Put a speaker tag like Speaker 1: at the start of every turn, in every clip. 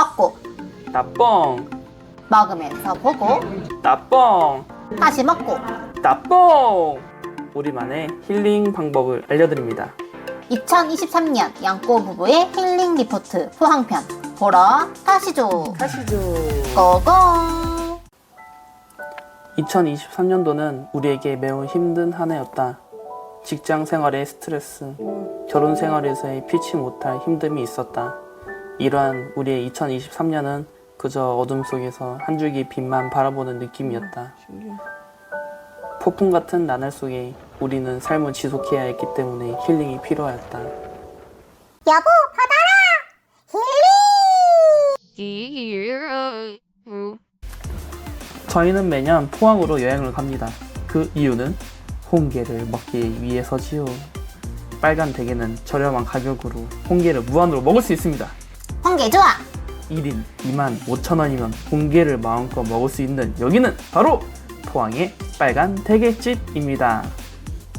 Speaker 1: 먹고
Speaker 2: 따뻥
Speaker 1: 먹으면서 보고
Speaker 2: 따뻥
Speaker 1: 다시 먹고
Speaker 2: 따뻥 우리만의 힐링 방법을 알려드립니다.
Speaker 1: 2023년 양꼬 부부의 힐링 리포트 포항편 보러 가시죠.
Speaker 2: 가시죠.
Speaker 1: 고고.
Speaker 2: 2023년도는 우리에게 매우 힘든 한 해였다. 직장 생활의 스트레스 결혼 생활에서의 피치 못할 힘듦이 있었다 이러한 우리의 2023년은 그저 어둠 속에서 한 줄기 빛만 바라보는 느낌이었다 폭풍 같은 나날 속에 우리는 삶을 지속해야 했기 때문에 힐링이 필요하였다.
Speaker 1: 여보
Speaker 2: 저희는 매년 포항으로 여행을 갑니다. 그 이유는 홍게를 먹기 위해서지요. 빨간 대게는 저렴한 가격으로 홍게를 무한으로 먹을 수 있습니다.
Speaker 1: 홍게 좋아.
Speaker 2: 1인 2만 5천 원이면 홍게를 마음껏 먹을 수 있는 여기는 바로 포항의 빨간 대게집입니다.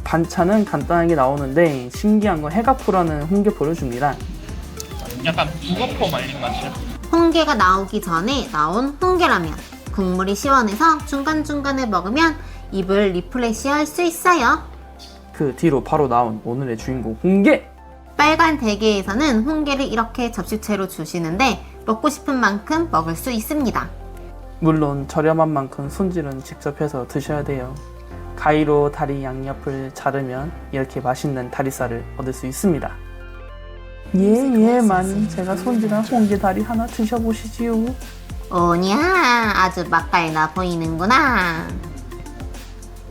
Speaker 2: 반찬은 간단하게 나오는데 신기한 건 해가포라는 홍게포를 줍니다.
Speaker 3: 약간 북어포 말린 맛이야.
Speaker 1: 홍게가 나오기 전에 나온 홍게라면. 국물이 시원해서 중간중간에 먹으면 입을 리프레시 할 수 있어요.
Speaker 2: 그 뒤로 바로 나온 오늘의 주인공 홍게!
Speaker 1: 빨간 대게에서는 홍게를 이렇게 접시채로 주시는데 먹고 싶은 만큼 먹을 수 있습니다.
Speaker 2: 물론 저렴한 만큼 손질은 직접 해서 드셔야 돼요. 가위로 다리 양옆을 자르면 이렇게 맛있는 다리살을 얻을 수 있습니다. 예, 예, 만 제가 손질한 홍게 다리 하나 드셔보시지요.
Speaker 1: 오냐, 아주 맛깔나 보이는구나.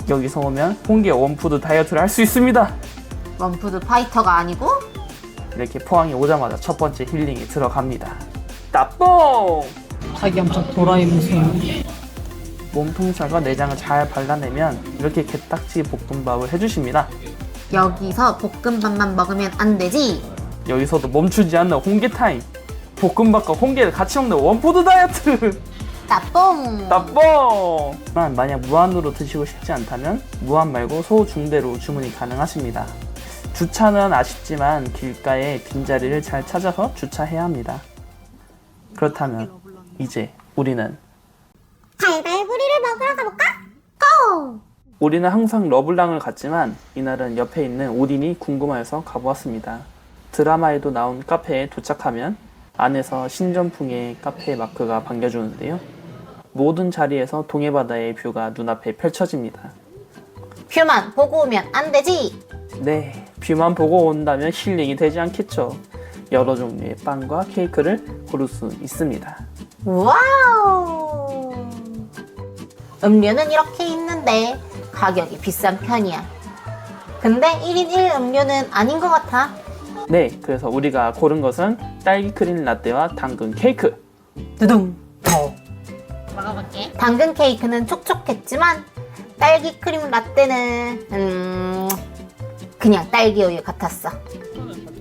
Speaker 2: 여기서 오면 홍게 원푸드 다이어트를 할 수 있습니다.
Speaker 1: 원푸드 파이터가 아니고
Speaker 2: 이렇게 포항에 오자마자 첫 번째 힐링에 들어갑니다. 따뽕!
Speaker 4: 자기 엄청 도라이 무슨
Speaker 2: 몸통살과 내장을 잘 발라내면 이렇게 게딱지 볶음밥을 해주십니다.
Speaker 1: 여기서 볶음밥만 먹으면 안 되지.
Speaker 2: 여기서도 멈추지 않는 홍게 타임. 볶음밥과 홍게를 같이 먹는 원푸드 다이어트.
Speaker 1: 따뽕.
Speaker 2: 따뽕! 만 만약 무한으로 드시고 싶지 않다면 무한 말고 소 중대로 주문이 가능하십니다. 주차는 아쉽지만 길가에 빈자리를 잘 찾아서 주차해야 합니다. 그렇다면 이제 우리는
Speaker 1: 달달구리를 먹으러 가볼까? 고!
Speaker 2: 우리는 항상 러블랑을 갔지만 이날은 옆에 있는 오딘이 궁금해서 가보았습니다. 드라마에도 나온 카페에 도착하면 안에서 신전풍의 카페 마크가 반겨주는데요. 모든 자리에서 동해바다의 뷰가 눈앞에 펼쳐집니다.
Speaker 1: 뷰만 보고 오면 안 되지.
Speaker 2: 네, 뷰만 보고 온다면 힐링이 되지 않겠죠. 여러 종류의 빵과 케이크를 고를 수 있습니다.
Speaker 1: 와우. 음료는 이렇게 있는데 가격이 비싼 편이야. 근데 1인 1 음료는 아닌 것 같아.
Speaker 2: 네, 그래서 우리가 고른 것은 딸기 크림 라떼와 당근 케이크.
Speaker 1: 두둥. 먹어볼게. 당근 케이크는 촉촉했지만 딸기 크림 라떼는 음 그냥 딸기 우유 같았어.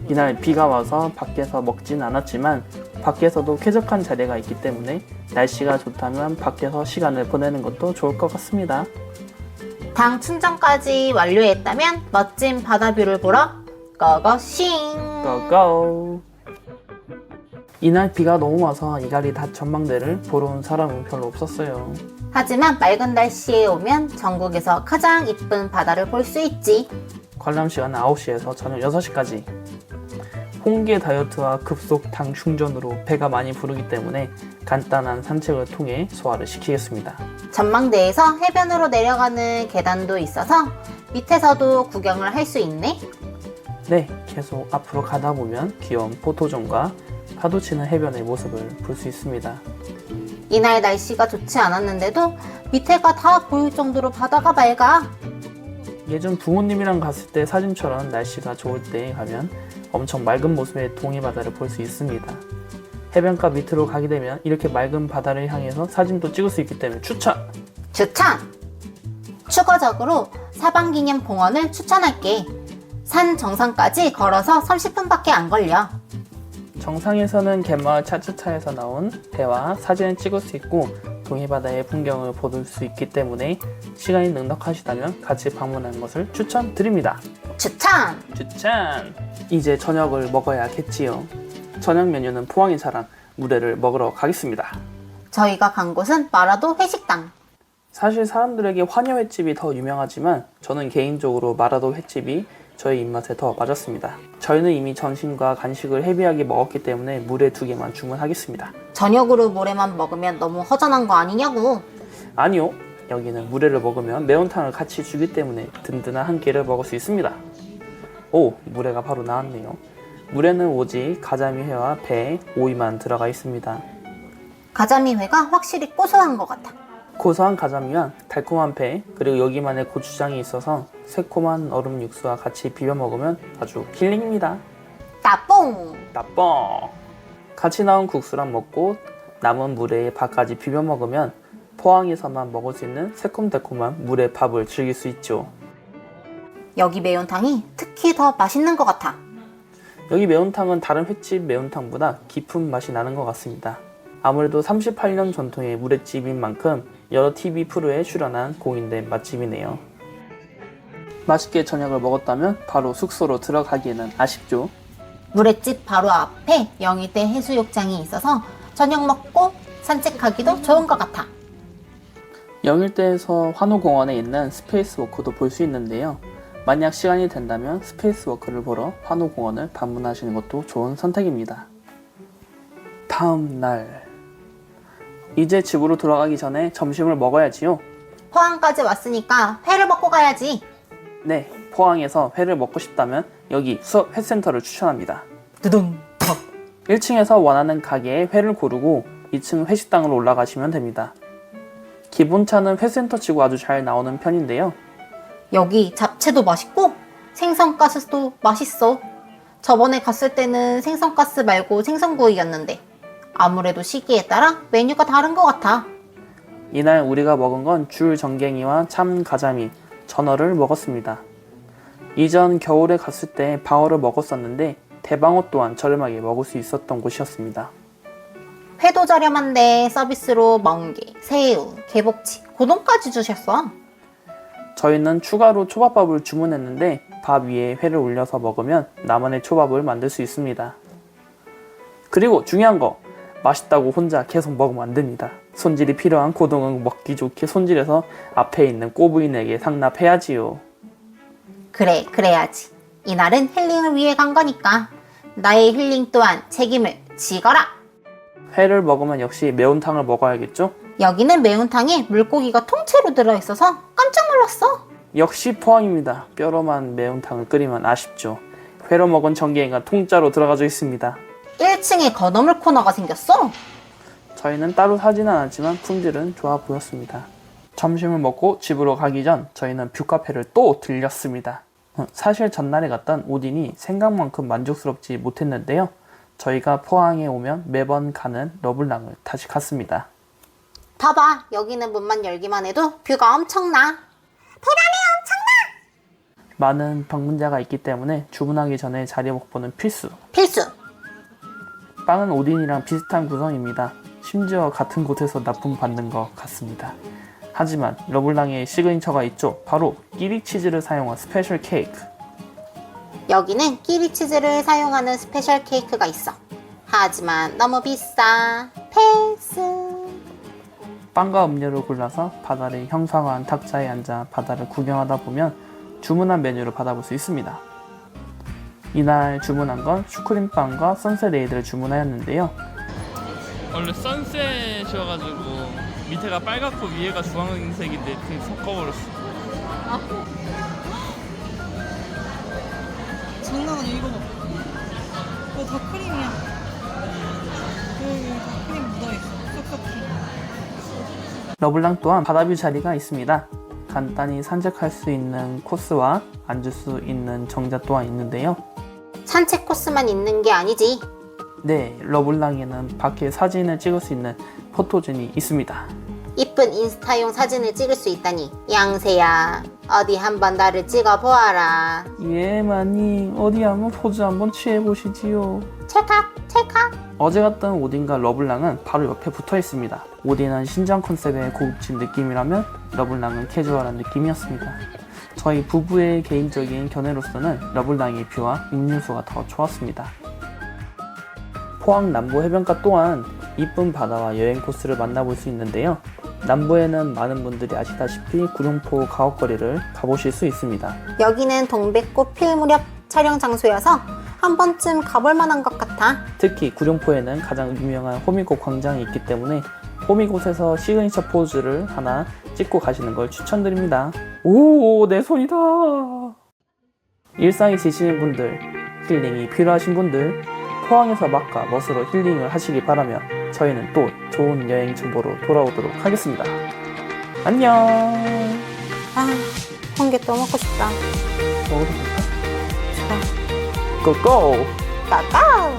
Speaker 2: 이날 비가 와서 밖에서 먹진 않았지만 밖에서도 쾌적한 자리가 있기 때문에 날씨가 좋다면 밖에서 시간을 보내는 것도 좋을 것 같습니다.
Speaker 1: 당 충전까지 완료했다면 멋진 바다뷰를 보러 고고싱.
Speaker 2: 고고! 이날 비가 너무 와서 이갈이 다 전망대를 보러 온 사람은 별로 없었어요.
Speaker 1: 하지만 맑은 날씨에 오면 전국에서 가장 이쁜 바다를 볼 수 있지.
Speaker 2: 관람 시간은 9시에서 저녁 6시까지. 홍게 다이어트와 급속 당 충전으로 배가 많이 부르기 때문에 간단한 산책을 통해 소화를 시키겠습니다.
Speaker 1: 전망대에서 해변으로 내려가는 계단도 있어서 밑에서도 구경을 할 수 있네.
Speaker 2: 네, 계속 앞으로 가다 보면 귀여운 포토존과 파도 치는 해변의 모습을 볼 수 있습니다.
Speaker 1: 이날 날씨가 좋지 않았는데도 밑에가 다 보일 정도로 바다가 맑아.
Speaker 2: 예전 부모님이랑 갔을 때 사진처럼 날씨가 좋을 때 가면 엄청 맑은 모습의 동해 바다를 볼 수 있습니다. 해변가 밑으로 가게 되면 이렇게 맑은 바다를 향해서 사진도 찍을 수 있기 때문에 추천!
Speaker 1: 추천! 추가적으로 사방기념 공원을 추천할게. 산 정상까지 걸어서 30분밖에 안 걸려.
Speaker 2: 정상에서는 갯마을 차차차에서 나온 배와 사진을 찍을 수 있고 동해바다의 풍경을 보실 수 있기 때문에 시간이 넉넉하시다면 같이 방문하는 것을 추천드립니다.
Speaker 1: 추천!
Speaker 2: 추천! 이제 저녁을 먹어야겠지요. 저녁 메뉴는 포항의 자랑 물회를 먹으러 가겠습니다.
Speaker 1: 저희가 간 곳은 마라도 회식당.
Speaker 2: 사실 사람들에게 환여 횟집이 더 유명하지만 저는 개인적으로 마라도 횟집이 저희 입맛에 더 맞았습니다. 저희는 이미 점심과 간식을 헤비하게 먹었기 때문에 물회 두 개만 주문하겠습니다.
Speaker 1: 저녁으로 모래만 먹으면 너무 허전한 거 아니냐고.
Speaker 2: 아니요. 여기는 물회를 먹으면 매운탕을 같이 주기 때문에 든든한 한 끼를 먹을 수 있습니다. 오, 물회가 바로 나왔네요. 물회는 오직 가자미 회와 배, 오이만 들어가 있습니다.
Speaker 1: 가자미 회가 확실히 고소한 것 같아.
Speaker 2: 고소한 가자미와 달콤한 배, 그리고 여기만의 고추장이 있어서 새콤한 얼음 육수와 같이 비벼 먹으면 아주 힐링입니다.
Speaker 1: 따뽕!
Speaker 2: 나빠. 같이 나온 국수랑 먹고 남은 물회에 밥까지 비벼 먹으면 포항에서만 먹을 수 있는 새콤달콤한 물회 밥을 즐길 수 있죠.
Speaker 1: 여기 매운탕이 특히 더 맛있는 것 같아.
Speaker 2: 여기 매운탕은 다른 횟집 매운탕보다 깊은 맛이 나는 것 같습니다. 아무래도 38년 전통의 물회집인 만큼 여러 TV 프로에 출연한 공인된 맛집이네요. 맛있게 저녁을 먹었다면 바로 숙소로 들어가기에는 아쉽죠.
Speaker 1: 물회집 바로 앞에 영일대 해수욕장이 있어서 저녁 먹고 산책하기도 좋은 것 같아.
Speaker 2: 영일대에서 환호공원에 있는 스페이스워크도 볼 수 있는데요. 만약 시간이 된다면 스페이스워크를 보러 환호공원을 방문하시는 것도 좋은 선택입니다. 다음 날 이제 집으로 돌아가기 전에 점심을 먹어야지요.
Speaker 1: 포항까지 왔으니까 회를 먹고 가야지.
Speaker 2: 네, 포항에서 회를 먹고 싶다면 여기 수업 회센터를 추천합니다.
Speaker 1: 두둥.
Speaker 2: 1층에서 원하는 가게에 회를 고르고 2층 회식당으로 올라가시면 됩니다. 기본차는 회센터 치고 아주 잘 나오는 편인데요.
Speaker 1: 여기 잡채도 맛있고 생선가스도 맛있어. 저번에 갔을 때는 생선가스 말고 생선구이였는데 아무래도 시기에 따라 메뉴가 다른 것 같아.
Speaker 2: 이날 우리가 먹은 건 줄 전갱이와 참 가자미, 전어를 먹었습니다. 이전 겨울에 갔을 때 방어를 먹었었는데 대방어 또한 저렴하게 먹을 수 있었던 곳이었습니다.
Speaker 1: 회도 저렴한데 서비스로 멍게, 새우, 개복치, 고동까지 주셨어.
Speaker 2: 저희는 추가로 초밥밥을 주문했는데 밥 위에 회를 올려서 먹으면 나만의 초밥을 만들 수 있습니다. 그리고 중요한 거 맛있다고 혼자 계속 먹으면 안 됩니다. 손질이 필요한 고동은 먹기 좋게 손질해서 앞에 있는 꼬부인에게 상납해야지요.
Speaker 1: 그래, 그래야지. 이날은 힐링을 위해 간 거니까 나의 힐링 또한 책임을 지거라.
Speaker 2: 회를 먹으면 역시 매운탕을 먹어야겠죠?
Speaker 1: 여기는 매운탕에 물고기가 통째로 들어있어서 깜짝 놀랐어.
Speaker 2: 역시 포항입니다. 뼈로만 매운탕을 끓이면 아쉽죠. 회로 먹은 전갱이가 통짜로 들어가져 있습니다.
Speaker 1: 1층에 건어물 코너가 생겼어.
Speaker 2: 저희는 따로 사지는 않았지만 품질은 좋아 보였습니다. 점심을 먹고 집으로 가기 전 저희는 뷰카페를 또 들렸습니다. 어, 사실 전날에 갔던 오딘이 생각만큼 만족스럽지 못했는데요. 저희가 포항에 오면 매번 가는 러블랑을 다시 갔습니다.
Speaker 1: 봐봐, 여기는 문만 열기만 해도 뷰가 엄청나.
Speaker 2: 많은 방문자가 있기 때문에 주문하기 전에 자리 확보는 필수.
Speaker 1: 필수.
Speaker 2: 빵은 오딘이랑 비슷한 구성입니다. 심지어 같은 곳에서 납품받는 것 같습니다. 하지만 러블랑의 시그니처가 있죠. 바로 끼리 치즈를 사용한 스페셜 케이크.
Speaker 1: 여기는 끼리 치즈를 사용하는 스페셜 케이크가 있어. 하지만 너무 비싸. 패스.
Speaker 2: 빵과 음료를 골라서 바다를 형상화한 탁자에 앉아 바다를 구경하다 보면 주문한 메뉴를 받아볼 수 있습니다. 이날 주문한 건 슈크림빵과 선셋 레이드를 주문하였는데요.
Speaker 3: 원래 선셋이어가지고 밑에가 빨갛고 위에가 주황색인데 그게 섞어버렸어.
Speaker 4: 장난 아니야 이거 봐. 이거 다 크림이야. 여기 다 크림 묻어있어. 쏙쏙히.
Speaker 2: 러블랑 또한 바다뷰 자리가 있습니다. 간단히 산책할 수 있는 코스와 앉을 수 있는 정자 또한 있는데요.
Speaker 1: 산책 코스만 있는 게 아니지.
Speaker 2: 네, 러블랑에는 밖에 사진을 찍을 수 있는 포토존이 있습니다.
Speaker 1: 이쁜 인스타용 사진을 찍을 수 있다니. 양세야, 어디 한번 나를 찍어 보아라.
Speaker 2: 예, 마님 어디 한번 포즈 한번 취해 보시지요.
Speaker 1: 찰칵, 찰칵.
Speaker 2: 어제 갔던 오딘과 러블랑은 바로 옆에 붙어 있습니다. 오딘은 신장 컨셉의 고급진 느낌이라면 러블랑은 캐주얼한 느낌이었습니다. 저희 부부의 개인적인 견해로서는 러블랑의 뷰와 음료수가 더 좋았습니다. 포항 남부 해변가 또한 이쁜 바다와 여행 코스를 만나볼 수 있는데요. 남부에는 많은 분들이 아시다시피 구룡포 가옥거리를 가보실 수 있습니다.
Speaker 1: 여기는 동백꽃 필 무렵 촬영 장소여서 한 번쯤 가볼 만한 것 같아.
Speaker 2: 특히 구룡포에는 가장 유명한 호미곶 광장이 있기 때문에 호미곶에서 시그니처 포즈를 하나 찍고 가시는 걸 추천드립니다. 오, 내 손이 다. 일상에 지치는 분들, 힐링이 필요하신 분들, 포항에서 막가 멋으로 힐링을 하시기 바라며 저희는 또 좋은 여행 정보로 돌아오도록 하겠습니다. 안녕.
Speaker 1: 아, 홍게 또 먹고 싶다.
Speaker 2: 먹어도 될까?
Speaker 1: 좋아.
Speaker 2: 고고!
Speaker 1: 까까!